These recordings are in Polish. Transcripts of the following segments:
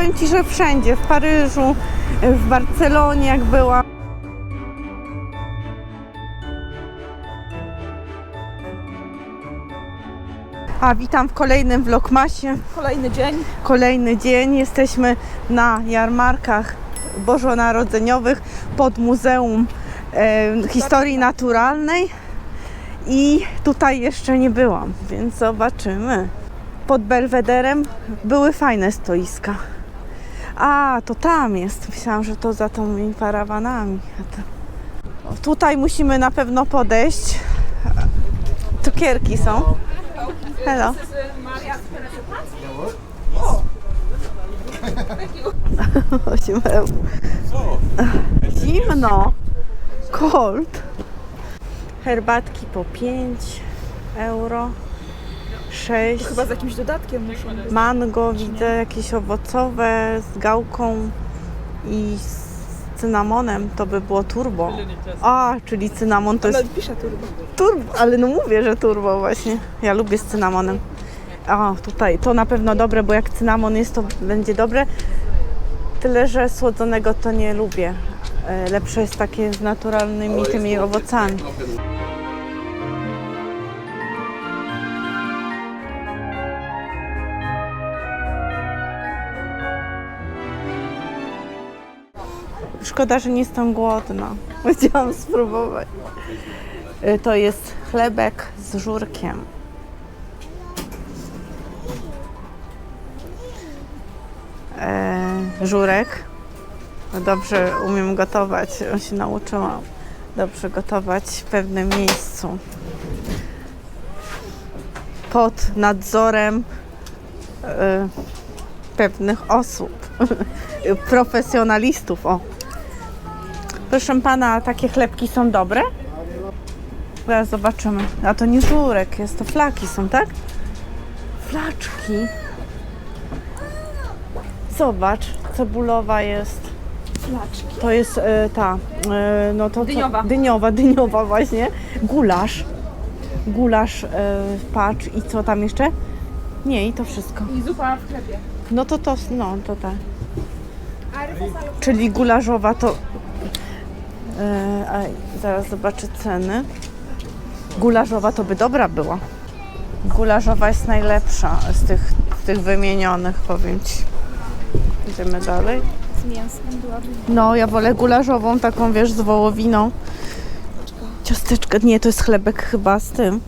powiem Ci, że wszędzie, w Paryżu, w Barcelonie jak byłam. A witam w kolejnym vlogmasie. Kolejny dzień. Kolejny dzień. Jesteśmy na jarmarkach bożonarodzeniowych pod Muzeum e, Historii Naturalnej. I tutaj jeszcze nie byłam, więc zobaczymy. Pod Belwederem były fajne stoiska. A, to tam jest. Myślałam, że to za tymi parawanami. Tutaj musimy na pewno podejść. Cukierki są. Hello. Osiem. Zimno. Cold. Herbatki po 5 euro. 6. Chyba z jakimś dodatkiem muszą być. Mango widzę jakieś owocowe z gałką i z cynamonem. To by było turbo. A, czyli cynamon to jest Ale pisze turbo. turbo, ale no mówię, że turbo właśnie. Ja lubię z cynamonem. A, tutaj to na pewno dobre, bo jak cynamon jest, to będzie dobre. Tyle, że słodzonego to nie lubię. E, Lepsze jest takie z naturalnymi tymi owocami. Szkoda, że nie jestem głodna. Chciałam spróbować. Y, To jest chlebek z żurkiem. E, żurek. Dobrze umiem gotować. On się nauczyłam dobrze gotować w pewnym miejscu. Pod nadzorem e, pewnych osób. Profesjonalistów. O. Proszę pana, takie chlebki są dobre? Zaraz zobaczymy. A to nie żurek jest, to flaki są, tak? Flaczki. Zobacz, cebulowa jest. Flaczki. To jest e, ta, e, no to co- Dyniowa. dyniowa, dyniowa właśnie. Gulasz. Gulasz, e, patrz i co tam jeszcze? Nie, i to wszystko. I zupa w chlebie. No to to, no to tak. Czyli gularzowa to... E, a, zaraz zobaczę ceny. Gularzowa to by dobra była. Gularzowa jest najlepsza z tych, z tych wymienionych, powiem Ci. Idziemy dalej. Z mięsem byłaby. No, ja wolę gularzową, taką wiesz, z wołowiną. Ciasteczka, nie, to jest chlebek chyba z tym.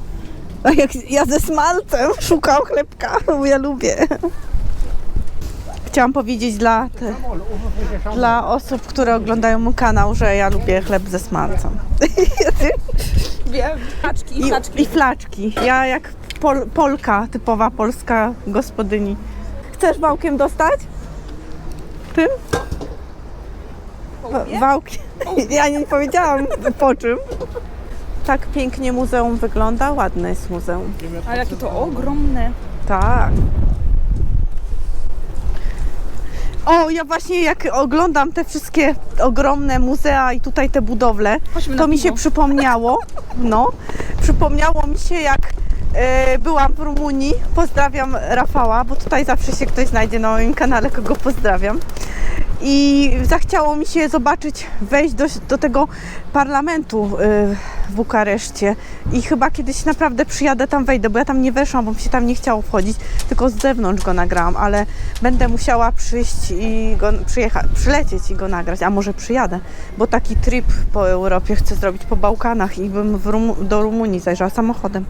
A jak ja ze smalcem szukam chlebka, bo ja lubię. Chciałam powiedzieć dla, te, dla osób, które oglądają mój kanał, że ja lubię chleb ze smalcem. Wiem. Flaczki i flaczki. I flaczki. Ja jak pol, Polka, typowa polska gospodyni. Chcesz wałkiem dostać? Tym? Wa- Wałkiem. Ja nie powiedziałam po czym. Tak pięknie muzeum wygląda. Ładne jest muzeum. Ale jakie to ogromne. Tak. O, ja właśnie jak oglądam te wszystkie ogromne muzea i tutaj te budowle, Chodźmy to na mi piwo. się przypomniało, no, przypomniało mi się jak e, byłam w Rumunii, pozdrawiam Rafała, bo tutaj zawsze się ktoś znajdzie na moim kanale, kogo pozdrawiam. I zachciało mi się zobaczyć, wejść do, do tego parlamentu y, w Bukareszcie. I chyba kiedyś naprawdę przyjadę tam, wejdę, bo ja tam nie weszłam, bo mi się tam nie chciało wchodzić, tylko z zewnątrz go nagrałam, ale będę musiała przyjść i go przyjechać, przylecieć i go nagrać, a może przyjadę, bo taki trip po Europie chcę zrobić po Bałkanach i bym do Rumunii zajrzała samochodem.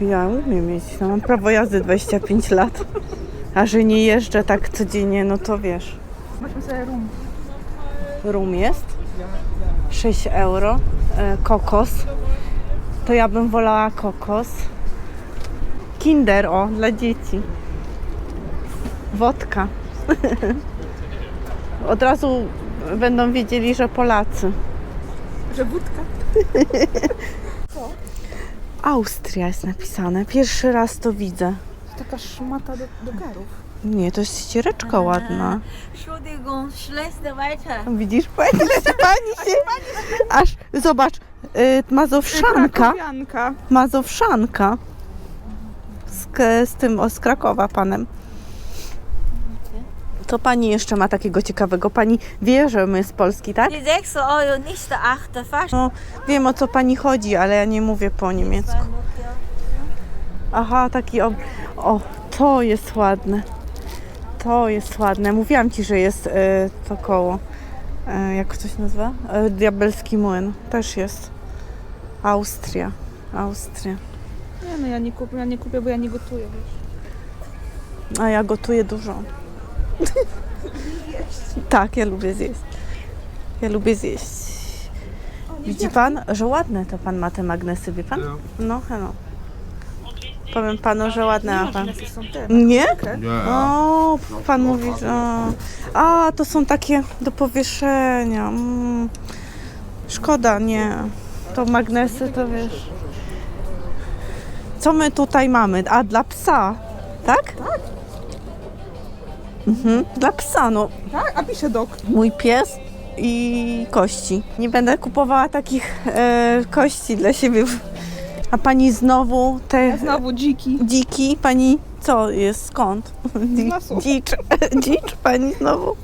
Ja umiem jeździć, no mam prawo jazdy 25 lat, a że nie jeżdżę tak codziennie, no to wiesz. Weźmy sobie rum. Rum jest 6 euro. E, kokos. To ja bym wolała kokos. Kinder, o, dla dzieci. Wodka. Od razu będą wiedzieli, że Polacy. Że wódka. Austria jest napisane. Pierwszy raz to widzę. Taka szmata do, do garów. Nie, to jest ściereczka ładna. Entschuldigung, schlechte weiter. Widzisz, pani, pani się... Aż, zobacz, y, mazowszanka. Krakowianka. Mazowszanka. Z, K- z tym o, z Krakowa panem. Co pani jeszcze ma takiego ciekawego? Pani wie, że my z Polski, tak? Die 6 Euro, nicht der 8. Fast. No, wiem o co pani chodzi, ale ja nie mówię po niemiecku. Aha, taki ob... O, to jest ładne. To jest ładne. Mówiłam ci, że jest e, to koło. E, jak to się nazywa? E, Diabelski młyn. Też jest. Austria. Austria. Nie no, ja nie kupię, ja nie kupię, bo ja nie gotuję, wiesz. A ja gotuję dużo. tak, ja lubię zjeść. Ja lubię zjeść. Widzi pan, że ładne to pan ma te magnesy, wie pan? No, no. Powiem panu, że ładne ma pan. Magnesy są te. Nie? Yeah. O, pan mówi, że... A, to są takie do powieszenia. Mm. Szkoda, nie. To magnesy, to wiesz... Co my tutaj mamy? A, dla psa, tak? Tak. Mhm, dla psa, no. Tak? A pisze dok. Mój pies i kości. Nie będę kupowała takich e, kości dla siebie. A pani znowu te Znowu dziki. dziki, pani co jest, skąd? Dzi-. Dzicz, dzicz pani znowu.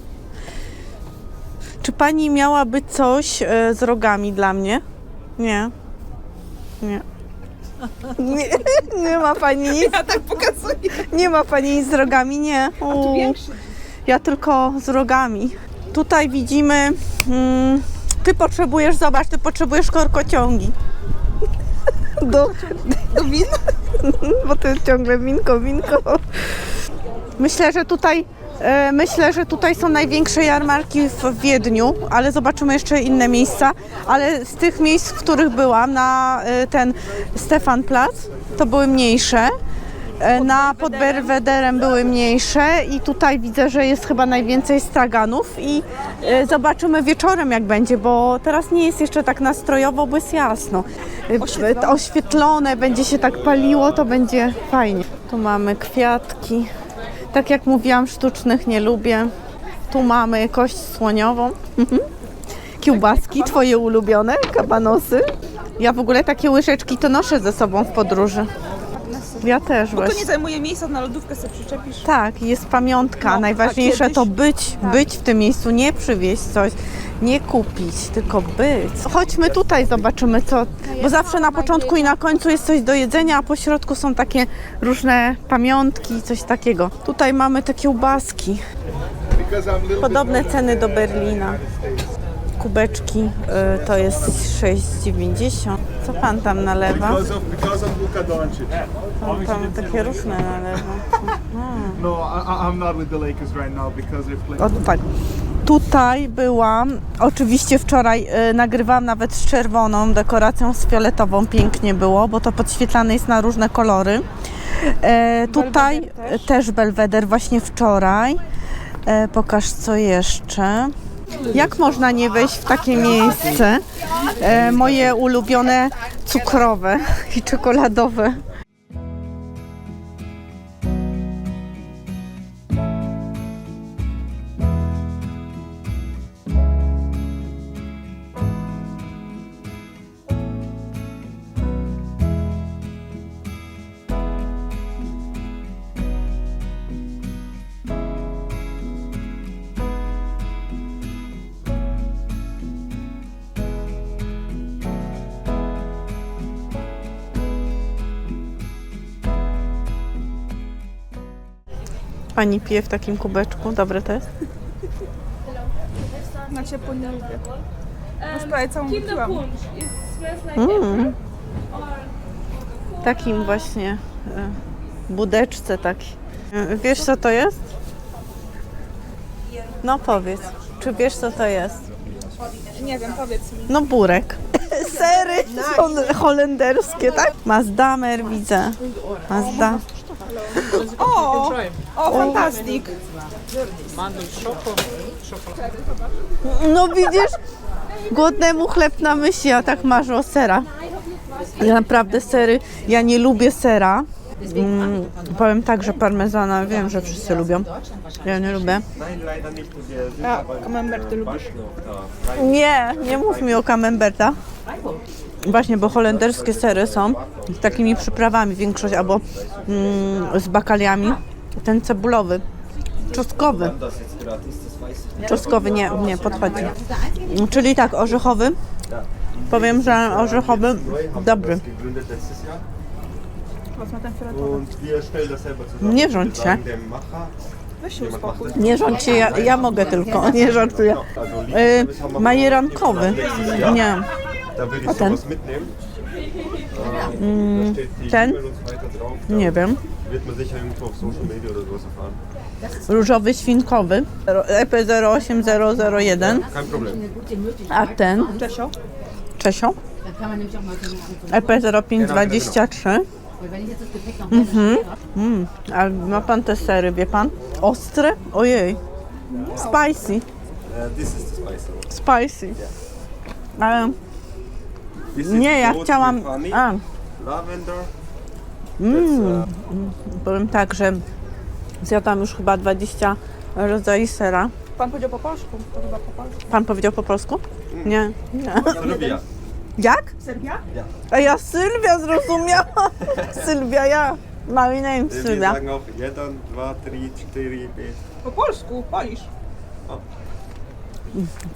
Czy pani miałaby coś e, z rogami dla mnie? Nie. Nie. Nie, nie ma pani nic. Ja tak pokazuję. Nie ma pani nic z rogami, nie. A tu U. większy. Ja tylko z rogami. Tutaj widzimy. Mm, ty potrzebujesz, zobacz, ty potrzebujesz korkociągi. Do, do win. Bo to jest ciągle winko, winko. Myślę, że tutaj. e, Myślę, że tutaj są największe jarmarki w Wiedniu, ale zobaczymy jeszcze inne miejsca. Ale z tych miejsc, w których byłam, na e, ten Stefanplatz, to były mniejsze. E, Na pod Belwederem były mniejsze i tutaj widzę, że jest chyba najwięcej straganów i e, zobaczymy wieczorem jak będzie, bo teraz nie jest jeszcze tak nastrojowo, bo jest jasno. E, Oświetlone. Oświetlone, będzie się tak paliło, to będzie fajnie. Tu mamy kwiatki. Tak jak mówiłam, sztucznych nie lubię. Tu mamy kość słoniową. Kiełbaski, twoje ulubione, kabanosy. Ja w ogóle takie łyżeczki to noszę ze sobą w podróży. Ja też Bo to właśnie. nie zajmuje miejsca, na lodówkę sobie przyczepisz. Tak, jest pamiątka. No, Najważniejsze kiedyś- to być, być w tym miejscu, nie przywieźć coś, nie kupić, tylko być. Chodźmy tutaj, zobaczymy co, bo zawsze na początku i na końcu jest coś do jedzenia, a po środku są takie różne pamiątki, coś takiego. Tutaj mamy te kiełbaski, Because I'm a little bit podobne ceny do Berlina. Kubeczki y, to jest 6,90. Co pan tam nalewa? Pan tam takie różne nalewa. No, I'm not with the Lakers right now because they're. O, tak. Tutaj byłam, oczywiście wczoraj y, nagrywałam nawet z czerwoną dekoracją, z fioletową, pięknie było, bo to podświetlane jest na różne kolory. E, tutaj Belweder też. też belweder właśnie wczoraj. E, pokaż co jeszcze. Jak można nie wejść w takie miejsce? E, moje ulubione cukrowe i czekoladowe. Pani pije w takim kubeczku, dobre to jest? Na ciepło nie lubię. Już prawie całą wypiłam. Mm. Takim właśnie e, budeczce taki. E, Wiesz co to jest? No powiedz, czy wiesz co to jest? Nie wiem, powiedz mi. No burek. Sery hol- holenderskie, tak? Mazdamer widzę. Mazda. O! O, fantastic. No widzisz? Głodnemu chleb na myśli, a tak masz o sera. Ja naprawdę sery, ja nie lubię sera. Mm, powiem tak, że parmezana wiem, że wszyscy lubią. Ja nie lubię. A camembert lubisz? Nie, nie mów mi o camemberta. Właśnie, bo holenderskie sery są z takimi przyprawami większość, albo mm, z bakaliami. Ten cebulowy, czosnkowy. Czosnkowy nie, nie podchodzi. Czyli tak, orzechowy. Powiem, że orzechowy dobry. Nie rządź się. Nie rządź się, ja, ja mogę tylko, nie żartuję. Y, wir majerankowy. Nie. Da würde ich denn? sowas mitnehmen. Ähm, da steht die ten? E-Mail und so weiter drauf. Da Nie wiem. wird man sicher irgendwo auf Social Media oder sowas erfahren. Różowy świnkowy. E EP08001. Kein Problem. A ten? Czesio? Czesio? E EP0523. Mhm. Mm. A ma pan te sery, wie pan? Ostre? Ojej. Spicy. Uh, this is the spicy one. Spicy. This is nie, ja chciałam... A, lavender. mm, uh, powiem tak, że zjadłam już chyba 20 rodzajów sera. Pan powiedział po polsku. To chyba po polsku. Pan powiedział po polsku? Nie. nie. Serbia. Jak? Serbia? A ja Sylwia zrozumiała. Sylwia, ja. My name Wir Sylwia. sagen jeden, zwei, drei, cztery, pięć. Po polsku, polisz.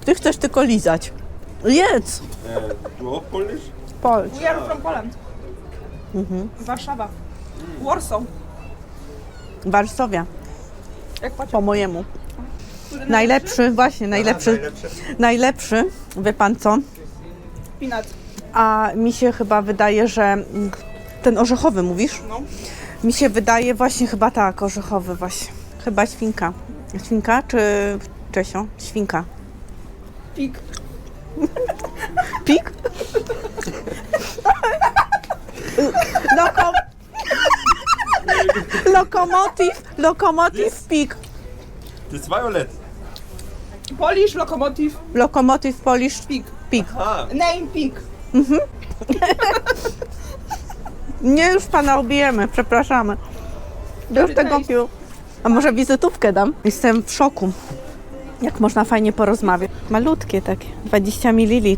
Ty chcesz tylko lizać. Jedz. Äh, du auch Polnisch? Pol. We are from Poland. Warszawa. Warsaw. Warszawia. Jak. Po mojemu. Najlepszy, właśnie, najlepszy. Najlepszy, wie pan co? Pinat. A mi się chyba wydaje, że mm, ten orzechowy mówisz? No. Mi się wydaje właśnie chyba tak, orzechowy właśnie. Chyba świnka. Świnka czy Czesio? Świnka. Pik. Pik? Loko... Lokomotiv, lokomotiv, pik. Das ist violet. Polish, lokomotiv, Lokomotiv, polisz, pik. pik. Ah, Name pik. Nie, już pana obijemy, przepraszamy. Już tego pił. A może wizytówkę dam? Jestem w szoku. Jak można fajnie porozmawiać. Malutkie takie, 20 ml.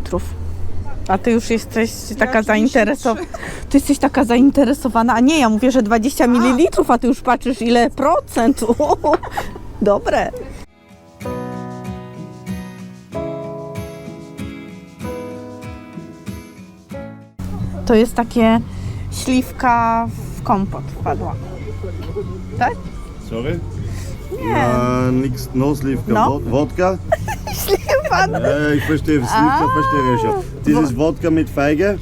A ty już jesteś taka 33. zainteresowana. Ty jesteś taka zainteresowana. A nie, ja mówię, że 20 ml, a ty już patrzysz ile procent. O, dobre. To jest takie śliwka w kompot wpadła. Tak? Sorry? Ja, nix, no Slivka. No? Wod- Wodka? Śliwa. Ja, ich verstehe, Slivka verstehe ich schon. Dieses Wodka mit Feige?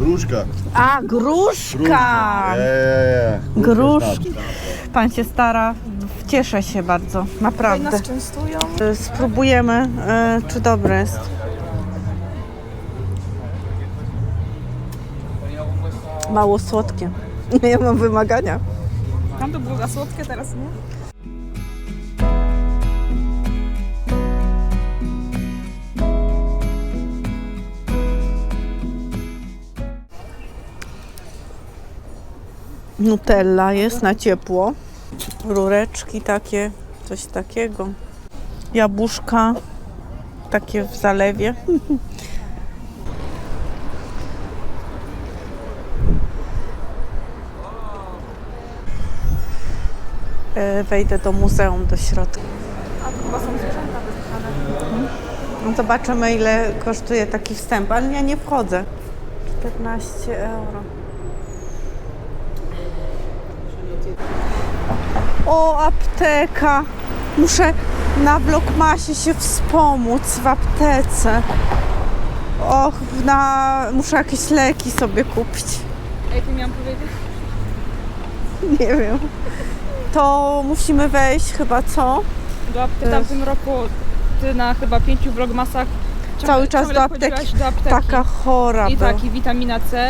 Gruszka. A, gruszka. Ja, ja, ja. Gruszka. Pan się stara. Cieszę się bardzo, Tutaj naprawdę. nas częstują. Y, Spróbujemy, y, czy dobre jest. Mało słodkie. Ja mam wymagania. Tam to było za słodkie, teraz nie? Nutella jest na ciepło. Rureczki takie, coś takiego. Jabłuszka takie w zalewie. E, Wejdę do muzeum do środka. A chyba są zwierzęta wypchane. No Zobaczymy ile kosztuje taki wstęp, ale ja nie wchodzę. 14 euro. O, apteka. Muszę na Blokmasie się wspomóc w aptece. Och, na... muszę jakieś leki sobie kupić. Ej, ty miałam powiedzieć? Nie wiem. To musimy wejść chyba, co? Do apteki. Tam w tym roku ty na chyba pięciu vlogmasach ciągle- Cały czas do apteki. do apteki. Taka chora I tak, i witamina C,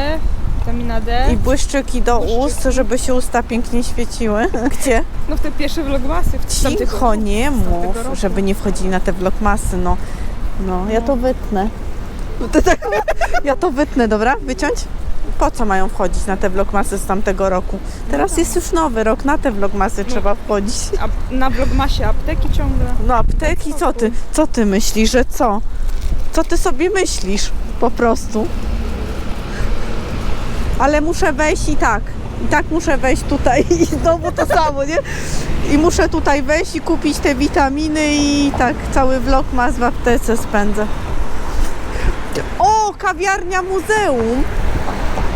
witamina D. I błyszczyki do ust, żeby się usta pięknie świeciły. Gdzie? No w te pierwsze vlogmasy. W Cicho, nie mów, roku. żeby nie wchodzili na te vlogmasy, no. No, ja to wytnę. To tak, ja to wytnę, dobra? Wyciąć? Po co mają wchodzić na te vlogmasy z tamtego roku? Teraz jest już nowy rok, na te vlogmasy trzeba wchodzić. A na vlogmasie apteki ciągle. No apteki, co ty, co ty myślisz, że co? Co ty sobie myślisz? Po prostu. Ale muszę wejść i tak. I tak muszę wejść tutaj i znowu to samo, nie? I muszę tutaj wejść i kupić te witaminy i tak cały vlog ma w aptece spędzę. O, kawiarnia muzeum!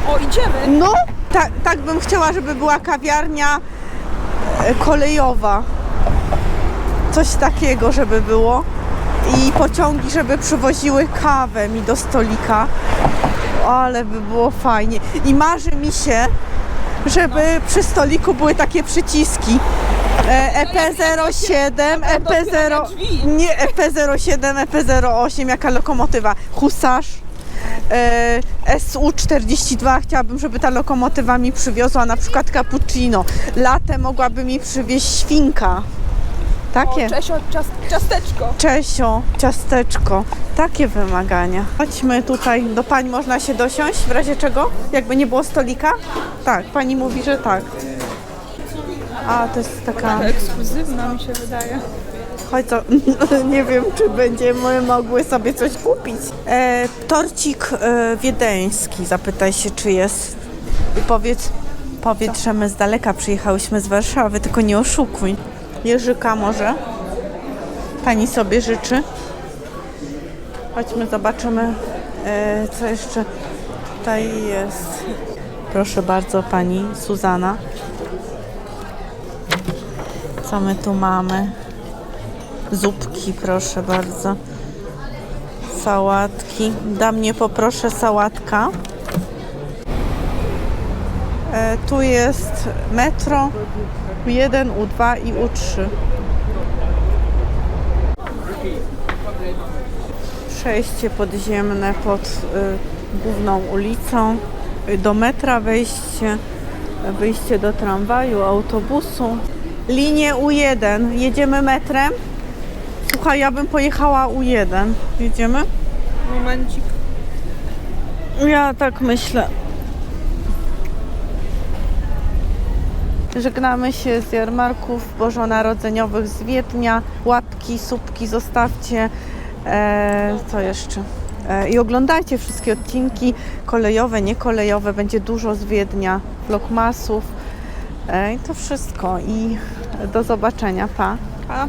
O, idziemy! No, tak, tak bym chciała, żeby była kawiarnia e, kolejowa. Coś takiego, żeby było. I pociągi, żeby przywoziły kawę mi do stolika. Ale by było fajnie. I marzy mi się, żeby przy stoliku były takie przyciski. E, EP07, EP0, nie EP07, EP08, jaka lokomotywa. Husarz. E, SU42 chciałabym, żeby ta lokomotywa mi przywiozła na przykład cappuccino. Latte mogłaby mi przywieźć świnka. Takie. Czesio, cias, ciasteczko. Czesio, ciasteczko. Takie wymagania. Chodźmy tutaj. Do pań można się dosiąść w razie czego? Jakby nie było stolika? Tak, pani mówi, że tak. A, to jest taka... Ekskluzywna mi się wydaje. Chodź co, nie wiem, czy będziemy mogły sobie coś kupić. E, torcik e, wiedeński, zapytaj się, czy jest. I powiedz, powiedz, że my z daleka przyjechałyśmy z Warszawy, tylko nie oszukuj. Jerzyka może? Pani sobie życzy? Chodźmy, zobaczymy, e, co jeszcze tutaj jest. Proszę bardzo, pani Suzana. Co my tu mamy? Zupki, proszę bardzo. Sałatki. Da mnie poproszę sałatka. E, tu jest metro U1, U2 i U3. Przejście podziemne pod y, główną ulicą. Y, Do metra wejście, wyjście do tramwaju, autobusu. Linię U1. Jedziemy metrem. Słuchaj, ja bym pojechała U1. Jedziemy? Momencik. Ja tak myślę. Żegnamy się z jarmarków bożonarodzeniowych z Wiednia. Łapki, słupki zostawcie. E, co jeszcze? E, I oglądajcie wszystkie odcinki kolejowe, niekolejowe. Będzie dużo z Wiednia, vlogmasów. E, I to wszystko. I do zobaczenia. Pa. A.